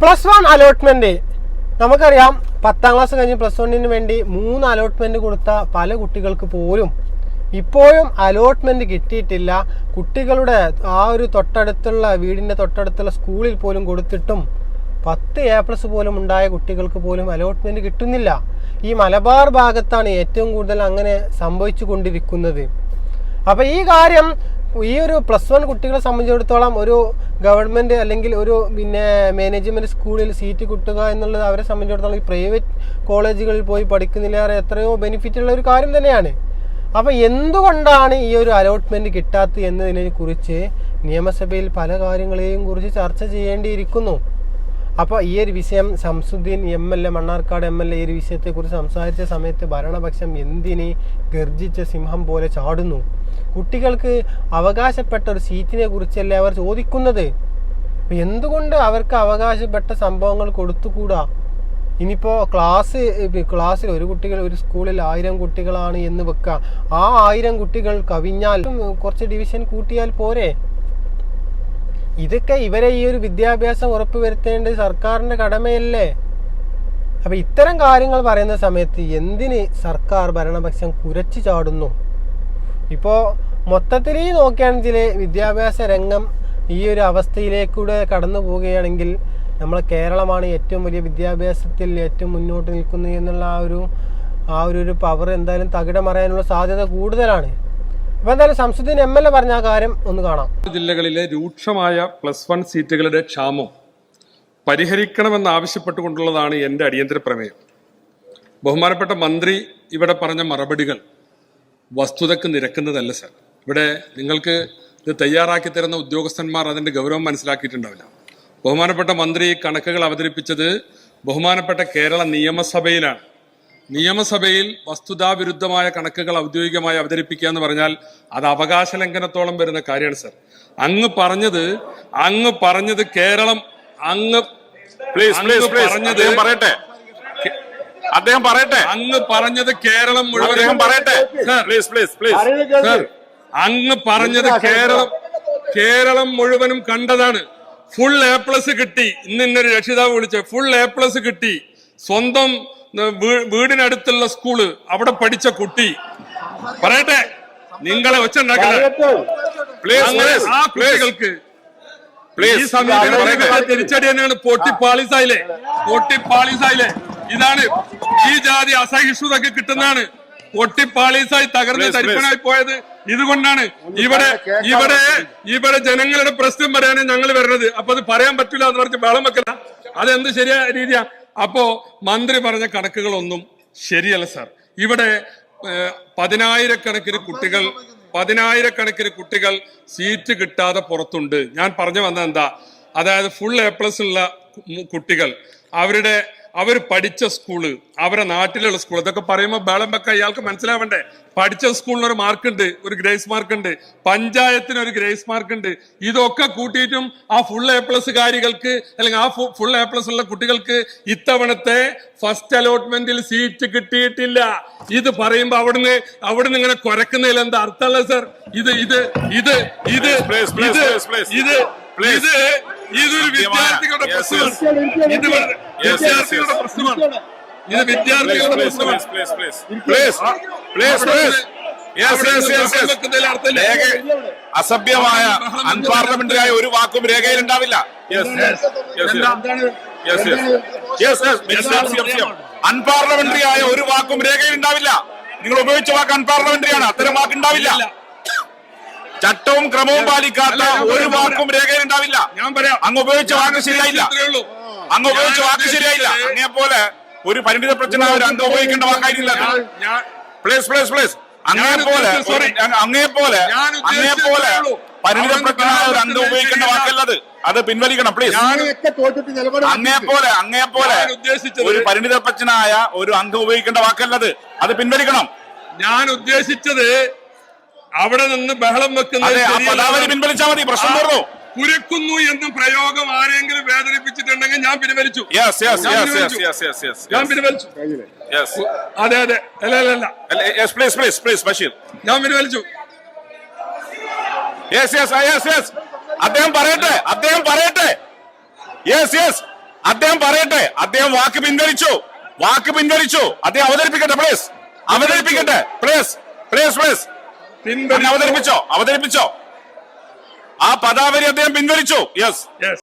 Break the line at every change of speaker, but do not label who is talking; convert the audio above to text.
Plus one allotment നമുക്കറിയാം പത്താം class കഴിഞ്ഞ് പ്ലസ് വണ്ണിന് വേണ്ടി മൂന്ന് അലോട്ട്മെന്റ് കൊടുത്ത പല കുട്ടികൾക്ക് പോലും ഇപ്പോഴും അലോട്ട്മെന്റ് കിട്ടിയിട്ടില്ല. കുട്ടികളുടെ ആ ഒരു തൊട്ടടുത്തുള്ള വീടിന്റെ തൊട്ടടുത്തുള്ള സ്കൂളിൽ പോലും കൊടുത്തിട്ടും പത്ത് എ പ്ലസ് പോലും ഉണ്ടായ കുട്ടികൾക്ക് പോലും അലോട്ട്മെന്റ് കിട്ടുന്നില്ല. ഈ മലബാർ ഭാഗത്താണ് ഏറ്റവും കൂടുതൽ അങ്ങനെ സംഭവിച്ചു കൊണ്ടിരിക്കുന്നത്. അപ്പോൾ ഈ കാര്യം ഈ ഒരു പ്ലസ് വൺ കുട്ടികളെ സംബന്ധിച്ചിടത്തോളം ഒരു ഗവൺമെന്റ് അല്ലെങ്കിൽ ഒരു പിന്നെ മാനേജ്മെന്റ് സ്കൂളിൽ സീറ്റ് കിട്ടുക എന്നുള്ളത് അവരെ സംബന്ധിച്ചിടത്തോളം ഈ പ്രൈവറ്റ് കോളേജുകളിൽ പോയി പഠിക്കുന്നില്ലാതെ എത്രയോ ബെനിഫിറ്റ് ഉള്ള ഒരു കാര്യം തന്നെയാണ്. അപ്പോൾ എന്തുകൊണ്ടാണ് ഈ ഒരു അലോട്ട്മെന്റ് കിട്ടാത്തത് എന്നതിനെ കുറിച്ച് നിയമസഭയിൽ പല കാര്യങ്ങളെയും കുറിച്ച് ചർച്ച ചെയ്യേണ്ടിയിരിക്കുന്നു. അപ്പോൾ ഈ ഒരു വിഷയം Shamsuddin M L A Mannarkkad M L A ഈ ഒരു വിഷയത്തെക്കുറിച്ച് സംസാരിച്ച സമയത്ത് ഭരണപക്ഷം എന്തിന് ഗർജിച്ച സിംഹം പോലെ ചാടുന്നു? കുട്ടികൾക്ക് അവകാശപ്പെട്ട ഒരു സീറ്റിനെ കുറിച്ചല്ലേ അവർ ചോദിക്കുന്നത്? എന്തുകൊണ്ട് അവർക്ക് അവകാശപ്പെട്ട സംഭവങ്ങൾ കൊടുത്തുകൂടാ? ഇനിയിപ്പോൾ ക്ലാസ് ക്ലാസ്സിൽ ഒരു കുട്ടികൾ ഒരു സ്കൂളിൽ ആയിരം കുട്ടികളാണ് എന്ന് വെക്കുക ആ ആയിരം കുട്ടികൾ കവിഞ്ഞാൽ കുറച്ച് ഡിവിഷൻ കൂട്ടിയാൽ പോരെ? ഇതൊക്കെ ഇവരെ ഈ ഒരു വിദ്യാഭ്യാസം ഉറപ്പുവരുത്തേണ്ടത് സർക്കാരിന്റെ കടമയല്ലേ? അപ്പം ഇത്തരം കാര്യങ്ങൾ പറയുന്ന സമയത്ത് എന്തിന് സർക്കാർ ഭരണപക്ഷം കുരച്ചു ചാടുന്നു? ഇപ്പോൾ മൊത്തത്തിൽ നോക്കുകയാണെങ്കിൽ വിദ്യാഭ്യാസ രംഗം ഈ ഒരു അവസ്ഥയിലേക്കൂടെ കടന്നു പോവുകയാണെങ്കിൽ നമ്മൾ കേരളമാണ് ഏറ്റവും വലിയ വിദ്യാഭ്യാസത്തിൽ ഏറ്റവും മുന്നോട്ട് നിൽക്കുന്നത് എന്നുള്ള ആ ഒരു ആ ഒരു ഒരു പവർ എന്തായാലും തകിടം മറയാനുള്ള സാധ്യത കൂടുതലാണ്. അപ്പോൾ എന്തായാലും സംസുദ്ദീൻ എം എൽ എ പറഞ്ഞ കാര്യം ഒന്ന് കാണാം.
ജില്ലകളിലെ രൂക്ഷമായ പ്ലസ് വൺ സീറ്റുകളുടെ ക്ഷാമം പരിഹരിക്കണമെന്നാവശ്യപ്പെട്ടുകൊണ്ടുള്ളതാണ് എന്റെ അടിയന്തര പ്രമേയം. ബഹുമാനപ്പെട്ട മന്ത്രി ഇവിടെ പറഞ്ഞ മറുപടികൾ വസ്തുതക്ക് നിരക്കുന്നതല്ല സർ. ഇവിടെ നിങ്ങൾക്ക് ഇത് തയ്യാറാക്കി തരുന്ന ഉദ്യോഗസ്ഥന്മാർ അതിന്റെ ഗൗരവം മനസ്സിലാക്കിയിട്ടുണ്ടാവില്ല. ബഹുമാനപ്പെട്ട മന്ത്രി കണക്കുകൾ അവതരിപ്പിച്ചത് ബഹുമാനപ്പെട്ട കേരള നിയമസഭയിലാണ്. നിയമസഭയിൽ വസ്തുതാവിരുദ്ധമായ കണക്കുകൾ ഔദ്യോഗികമായി അവതരിപ്പിക്കുക എന്ന് പറഞ്ഞാൽ അത് അവകാശ ലംഘനത്തോളം വരുന്ന കാര്യമാണ് സർ. അങ്ങ് പറഞ്ഞത് അങ്ങ് പറഞ്ഞത് കേരളം അങ്ങ്
പ്ലീസ് പ്ലീസ് പ്ലീസ് അദ്ദേഹം പറയട്ടെ. അദ്ദേഹം പറയട്ടെ.
അങ്ങ് പറഞ്ഞത് കേരളം മുഴുവൻ
അദ്ദേഹം പറയട്ടെ.
Sir,
please please please
sir അങ്ങ് പറഞ്ഞത് കേരളം കേരളം മുഴുവനും കണ്ടതാണ്. ഫുൾ എ പ്ലസ് കിട്ടി. ഇന്ന് ഇന്നൊരു രക്ഷിതാവ് വിളിച്ച ഫുൾ എ പ്ലസ് കിട്ടി. സ്വന്തം വീടിനടുത്തുള്ള സ്കൂൾ അവിടെ പഠിച്ച കുട്ടി. പറയട്ടെ നിങ്ങളെ ഒച്ച അങ്ങനെ ആ കുട്ടികൾക്ക് ഈ സമീപനം തിരിച്ചടി തന്നെയാണ് പൊട്ടി പാളിസായില്ലേ ഇതാണ് ഈ ജാതി അസഹിഷ്ണുതക്ക് കിട്ടുന്നതാണ്. പൊട്ടിപ്പാളിസായി പാളീസായി തകർന്ന്. തരിപ്പനായി പോയത് ഇതുകൊണ്ടാണ്. ഇവിടെ ഇവിടെ ഇവിടെ ജനങ്ങളുടെ പ്രശ്നം പറയാനാണ് ഞങ്ങൾ വരുന്നത്. അപ്പൊ അത് പറയാൻ പറ്റില്ല എന്ന് പറഞ്ഞ് വെള്ളം വെക്കല അതെന്ത് ശരിയായ രീതിയാ? അപ്പോ മന്ത്രി പറഞ്ഞ കണക്കുകളൊന്നും ശരിയല്ല സാർ. ഇവിടെ പതിനായിരക്കണക്കിന് കുട്ടികൾ പതിനായിരക്കണക്കിന് കുട്ടികൾ സീറ്റ് കിട്ടാതെ പുറത്തുണ്ട്. ഞാൻ പറഞ്ഞു വന്നത് എന്താ? അതായത് ഫുൾ എ പ്ലസ് ഉള്ള കുട്ടികൾ. അവരുടെ അവർ പഠിച്ച സ്കൂൾ അവരെ നാട്ടിലുള്ള സ്കൂൾ ഇതൊക്കെ പറയുമ്പോൾ ബേളം വെക്ക ഇയാൾക്ക് മനസ്സിലാവണ്ടേ? പഠിച്ച സ്കൂളിന് ഒരു മാർക്ക് ഉണ്ട് ഒരു ഗ്രേസ് മാർക്ക് ഉണ്ട്. പഞ്ചായത്തിന് ഒരു ഗ്രേസ് മാർക്ക് ഉണ്ട്. ഇതൊക്കെ കൂട്ടിയിട്ടും ആ ഫുൾ എ പ്ലസ് കാരികൾക്ക് അല്ലെങ്കിൽ ആ ഫുൾ എ പ്ലസ് ഉള്ള കുട്ടികൾക്ക് ഇത്തവണത്തെ ഫസ്റ്റ് അലോട്ട്മെന്റിൽ സീറ്റ് കിട്ടിയിട്ടില്ല. ഇത് പറയുമ്പോ അവിടുന്ന് അവിടുന്ന് ഇങ്ങനെ കുരക്കുന്നതിൽ എന്താ അർത്ഥമല്ല സർ ഇത് ഇത് ഇത് ഇത് ഇത്. ഇത്. ഇത് ഇതൊരു വിദ്യാർത്ഥികളുടെ പ്രശ്നമാണ്. ഇത് വിദ്യാർത്ഥികളുടെ. പ്രശ്നമാണ്. ഇത് വിദ്യാർത്ഥികളുടെ പ്രശ്നമാണ്.
അസഭ്യമായ അൺപാർലമെന്ററിയായ ഒരു വാക്കും രേഖയിൽ ഉണ്ടാവില്ല. അൺപാർലമെന്ററി ആയ ഒരു വാക്കും രേഖയിൽ ഉണ്ടാവില്ല നിങ്ങൾ ഉപയോഗിച്ച വാക്ക് അൺപാർലമെന്ററി ആണ് അത്തരം വാക്ക് ഉണ്ടാവില്ല. ചട്ടവും ക്രമവും പാലിക്കാത്ത ഒരു വാക്കും രേഖയിൽ ഉണ്ടാവില്ല.
ഞാൻ പറയാം.
അങ്ങ് ഉപയോഗിച്ച വാക്ക് ശരിയായില്ല. അങ്ങ് ഉപയോഗിച്ച വാക്ക് ശരിയായില്ല. അങ്ങനെ പോലെ ഒരു പരിണിത പ്രശ്നം ഒരു അംഗം ഉപയോഗിക്കേണ്ട വാക്കായിരുന്നില്ല. പ്ലീസ് പ്ലീസ് പ്ലീസ്
അങ്ങനെ
പോലെ
സോറി അങ്ങനെ
അങ്ങേ പോലെ
അങ്ങനെ
അങ്ങേ പോലെ പരിണിത പ്രജ്ഞനായ ഒരു അംഗം ഉപയോഗിക്കേണ്ട
വാക്കല്ല
വാക്കല്ലത്. അത് പിൻവലിക്കണം പ്ലീസ് അങ്ങേ പോലെ അങ്ങേ പോലെ
ഞാൻ ഉദ്ദേശിച്ചത്
ഒരു പരിണിത പ്രജ്ഞനായ ഒരു അംഗം ഉപയോഗിക്കേണ്ട വാക്കല്ലത്. അത് പിൻവലിക്കണം.
ഞാൻ ഉദ്ദേശിച്ചത് അവിടെ നിന്ന് ബഹളം വെക്കുന്നത്.
പിൻവലിച്ചാൽ മതി പ്രശ്നം തീർന്നു.
കുരക്കുന്നു എന്ന പ്രയോഗം ആരെങ്കിലും വേദനിപ്പിച്ചിട്ടുണ്ടെങ്കിൽ ഞാൻ പിൻവലിച്ചു. ഞാൻ പിൻവലിച്ചു. അതെ അതെ. അല്ല അല്ല അല്ല.
Please please please Basheer.
ഞാൻ പിൻവലിച്ചു.
യെസ് യെസ് യെസ് യെസ് അദ്ദേഹം പറയട്ടെ അദ്ദേഹം പറയട്ടെ. യെസ് യെസ് അദ്ദേഹം പറയട്ടെ. അദ്ദേഹം വാക്ക് പിൻവലിച്ചു. വാക്ക് പിൻവലിച്ചു. അദ്ദേഹം അവതരിപ്പിക്കട്ടെ പ്ലീസ് അവതരിപ്പിക്കട്ടെ. Please please please. അവതരിപ്പിച്ചോ അവതരിപ്പിച്ചോ. ആ പദാവലി അദ്ദേഹം പിൻവലിച്ചു യെസ്.